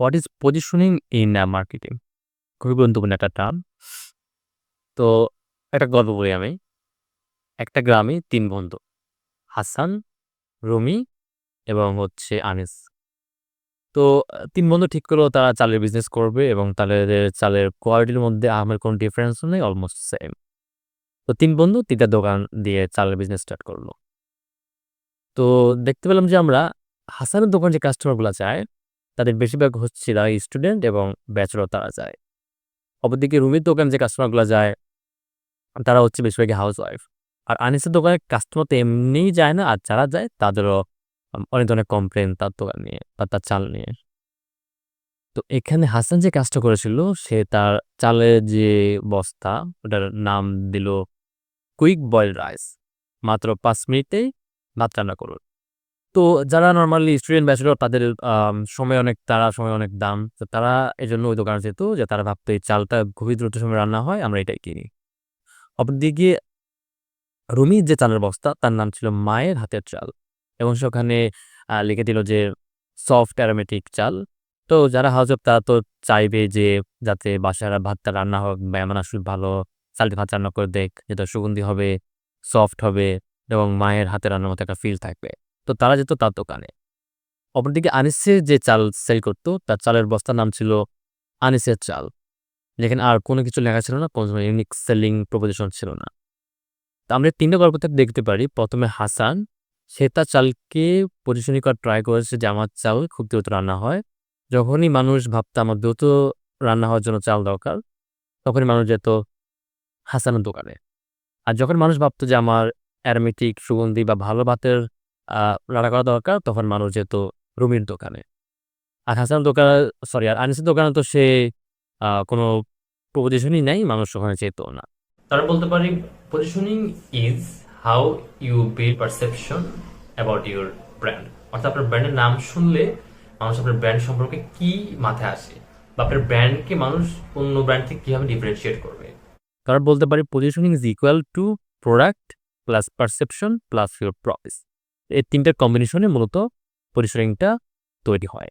What is positioning in marketing? খুবই গুরুত্বপূর্ণ একটা টার্ম। তো একটা গল্প বলি আমি। একটা গ্রামে তিন বন্ধু। হাসান, রুমি এবং হচ্ছে আনিস। তো তিন বন্ধু ঠিক করল তারা চালের বিজনেস করবে এবং তাদের চালের কোয়ালিটির মধ্যে আহামরি কোনো ডিফারেন্সও নেই, অলমোস্ট সেম। তো তিন বন্ধু ৩ টা দোকান দিয়ে চালের বিজনেস স্টার্ট করল। তো দেখতে পেলাম যে আমরা হাসানের দোকান যে কাস্টমারগুলো যায়, তাদের বেশিরভাগ হচ্ছে যারা স্টুডেন্ট এবং ব্যাচেলর তারা যায়। অপরদিকে রুমির দোকান যে কাস্টমারগুলা যায়, তারা হচ্ছে বেশিরভাগই হাউস ওয়াইফ আর আনিসের দোকানে কাস্টমার তো এমনিই যায় না, আর যারা যায় তাদেরও অনেক ধরনের কমপ্লেন তার দোকান নিয়ে বা তার চাল নিয়ে। তো এখানে হাসান যে কাজটা করেছিল সে তার চালের যে বস্তা ওটার নাম দিল কুইক বয়েল রাইস। মাত্র পাঁচ মিনিটেই ভাত রান্না করুন। তো যারা নর্মালি স্টুডেন্ট ব্যাচেলর তাদের সময় অনেক তারা সময় অনেক দাম। তো তারা এই জন্য ওই দোকানে যেত যে তারা ভাবতো এই চালটা খুবই দ্রুত সময় রান্না হয়, আমরা এটাই কিনি। অপরদিকে রুমির যে চালের বস্তা তার নাম ছিল মায়ের হাতের চাল এবং সে ওখানে লিখে দিল যে সফট অ্যারোমেটিক চাল। তো যারা হাউসওয়াইফ তারা তো চাইবে যে যাতে বাসায় ভাতটা রান্না হোক, মেহমান আসুক ভালো চালটি ভাত রান্না করে দেখ যেটা সুগন্ধি হবে, সফট হবে এবং মায়ের হাতে রান্নার মতো একটা ফিল থাকবে। তো তারা যেত তার দোকানে। অপরদিকে আনিসের যে চাল সেল করত, তার চালের বস্তার নাম ছিল আনিসের চাল। যেখানে আর কোনো কিছু লেখা ছিল না, কোনো ইউনিক সেলিং প্রপোজিশন ছিল না। তো আমরা ৩ টা গল্প থেকে দেখতে পারি, প্রথমে হাসান, সে তার চালকে পজিশনিং করার ট্রাই করেছে যে আমার চাল খুব দ্রুত রান্না হয়। যখনই মানুষ ভাবতো আমার দ্রুত রান্না হওয়ার জন্য চাল দরকার, তখনই মানুষ যেত হাসানের দোকানে। আর যখন মানুষ ভাবতো যে আমার অ্যারোমেটিক, সুগন্ধি বা ভালো ভাতের রান্না করা দরকার, তখন মানুষ যেত রুমির দোকানে। আর হাসান দোকান সরি আর আনিসের দোকানে তো সে কোনো প্রপোজিশনই নাই, মানুষ ওখানে যেত না। তাহলে বলতে পারি positioning is how you build perception about your brand. অর্থাৎ আপনার ব্র্যান্ডের নাম শুনলে মানুষ আপনার ব্র্যান্ড সম্পর্কে কি মাথায় আসে বা আপনার ব্র্যান্ডকে মানুষ অন্য ব্র্যান্ড থেকে কীভাবে ডিফারেনশিয়েট করবে। তাহলে বলতে পারি positioning is equal to product plus perception plus your promise. এই তিনটার কম্বিনেশনে মূলত পরিসরিংটা তৈরি হয়।